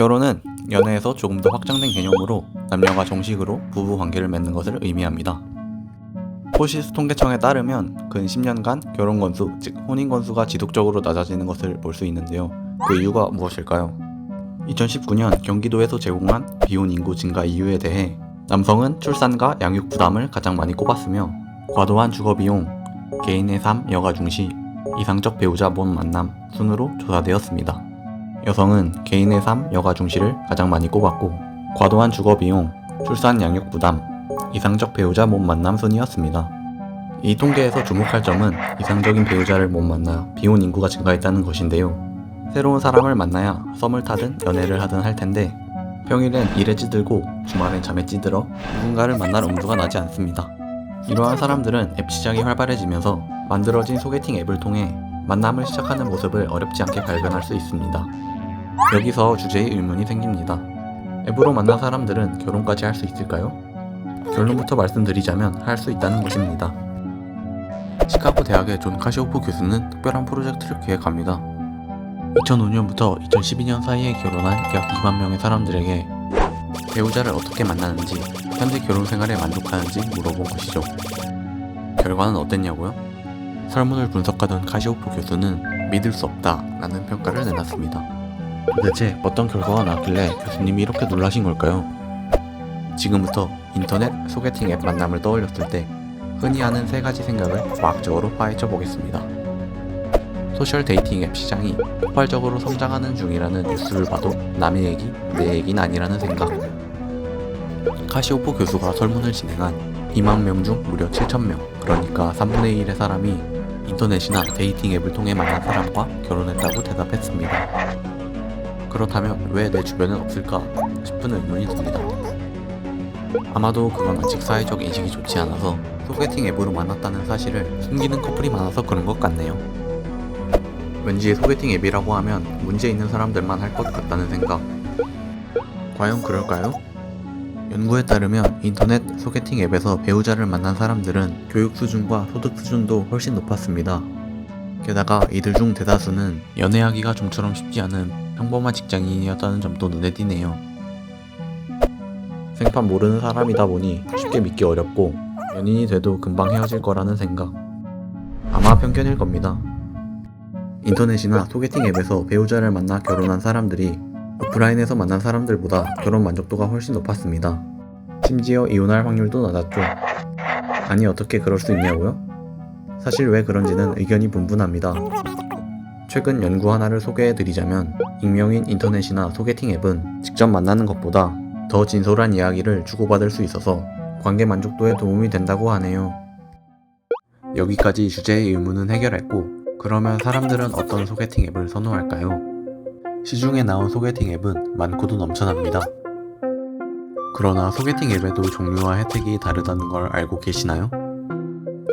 결혼은 연애에서 조금 더 확장된 개념으로 남녀가 정식으로 부부 관계를 맺는 것을 의미합니다. 포시스 통계청에 따르면 근 10년간 결혼 건수, 즉 혼인 건수가 지속적으로 낮아지는 것을 볼 수 있는데요. 그 이유가 무엇일까요? 2019년 경기도에서 제공한 비혼 인구 증가 이유에 대해 남성은 출산과 양육 부담을 가장 많이 꼽았으며 과도한 주거 비용, 개인의 삶, 여가 중시, 이상적 배우자 못 만남 순으로 조사되었습니다. 여성은 개인의 삶, 여가 중시를 가장 많이 꼽았고 과도한 주거 비용, 출산 양육 부담, 이상적 배우자 못 만남 순이었습니다. 이 통계에서 주목할 점은 이상적인 배우자를 못 만나 비혼 인구가 증가했다는 것인데요. 새로운 사람을 만나야 썸을 타든 연애를 하든 할 텐데 평일엔 일에 찌들고 주말엔 잠에 찌들어 누군가를 만날 엄두가 나지 않습니다. 이러한 사람들은 앱 시장이 활발해지면서 만들어진 소개팅 앱을 통해 만남을 시작하는 모습을 어렵지 않게 발견할 수 있습니다. 여기서 주제의 의문이 생깁니다. 앱으로 만난 사람들은 결혼까지 할 수 있을까요? 결론부터 말씀드리자면 할 수 있다는 것입니다. 시카고 대학의 존 카시오프 교수는 특별한 프로젝트를 기획합니다. 2005년부터 2012년 사이에 결혼한 약 2만 명의 사람들에게 배우자를 어떻게 만나는지, 현재 결혼 생활에 만족하는지 물어본 것이죠. 결과는 어땠냐고요? 설문을 분석하던 카시오프 교수는 믿을 수 없다 라는 평가를 내놨습니다. 도대체 어떤 결과가 나왔길래 교수님이 이렇게 놀라신 걸까요? 지금부터 인터넷 소개팅 앱 만남을 떠올렸을 때 흔히 하는 세 가지 생각을 과학적으로 파헤쳐 보겠습니다. 소셜 데이팅 앱 시장이 폭발적으로 성장하는 중이라는 뉴스를 봐도 남의 얘기, 내 얘기는 아니라는 생각. 카시오포 교수가 설문을 진행한 2만 명 중 무려 7천 명, 그러니까 3분의 1의 사람이 인터넷이나 데이팅 앱을 통해 만난 사람과 결혼했다고 대답했습니다. 그렇다면 왜 내 주변엔 없을까 싶은 의문이 듭니다. 아마도 그건 아직 사회적 인식이 좋지 않아서 소개팅 앱으로 만났다는 사실을 숨기는 커플이 많아서 그런 것 같네요. 왠지 소개팅 앱이라고 하면 문제 있는 사람들만 할 것 같다는 생각. 과연 그럴까요? 연구에 따르면 인터넷 소개팅 앱에서 배우자를 만난 사람들은 교육 수준과 소득 수준도 훨씬 높았습니다. 게다가 이들 중 대다수는 연애하기가 좀처럼 쉽지 않은 평범한 직장인이었다는 점도 눈에 띄네요. 생판 모르는 사람이다 보니 쉽게 믿기 어렵고 연인이 돼도 금방 헤어질 거라는 생각. 아마 편견일 겁니다. 인터넷이나 소개팅 앱에서 배우자를 만나 결혼한 사람들이 오프라인에서 만난 사람들보다 결혼 만족도가 훨씬 높았습니다. 심지어 이혼할 확률도 낮았죠. 아니 어떻게 그럴 수 있냐고요? 사실 왜 그런지는 의견이 분분합니다. 최근 연구 하나를 소개해 드리자면 익명인 인터넷이나 소개팅 앱은 직접 만나는 것보다 더 진솔한 이야기를 주고받을 수 있어서 관계 만족도에 도움이 된다고 하네요. 여기까지 주제의 의문은 해결했고 그러면 사람들은 어떤 소개팅 앱을 선호할까요? 시중에 나온 소개팅 앱은 많고도 넘쳐납니다. 그러나 소개팅 앱에도 종류와 혜택이 다르다는 걸 알고 계시나요?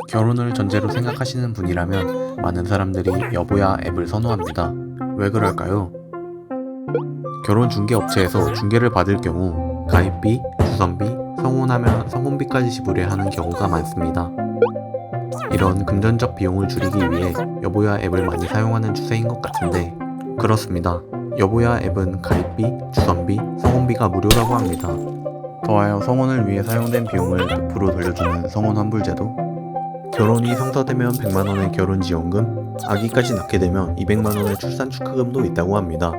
결혼을 전제로 생각하시는 분이라면 많은 사람들이 여보야 앱을 선호합니다. 왜 그럴까요? 결혼 중개 업체에서 중개를 받을 경우 가입비, 주선비, 성혼하면 성혼비까지 지불해야 하는 경우가 많습니다. 이런 금전적 비용을 줄이기 위해 여보야 앱을 많이 사용하는 추세인 것 같은데 그렇습니다. 여보야 앱은 가입비, 주선비, 성혼비가 무료라고 합니다. 더하여 성혼을 위해 사용된 비용을 100% 돌려주는 성혼 환불제도 결혼이 성사되면 100만원의 결혼지원금, 아기까지 낳게 되면 200만원의 출산 축하금도 있다고 합니다.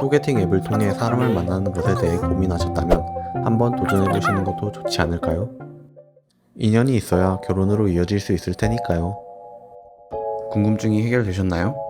소개팅 앱을 통해 사람을 만나는 것에 대해 고민하셨다면 한번 도전해보시는 것도 좋지 않을까요? 인연이 있어야 결혼으로 이어질 수 있을 테니까요. 궁금증이 해결되셨나요?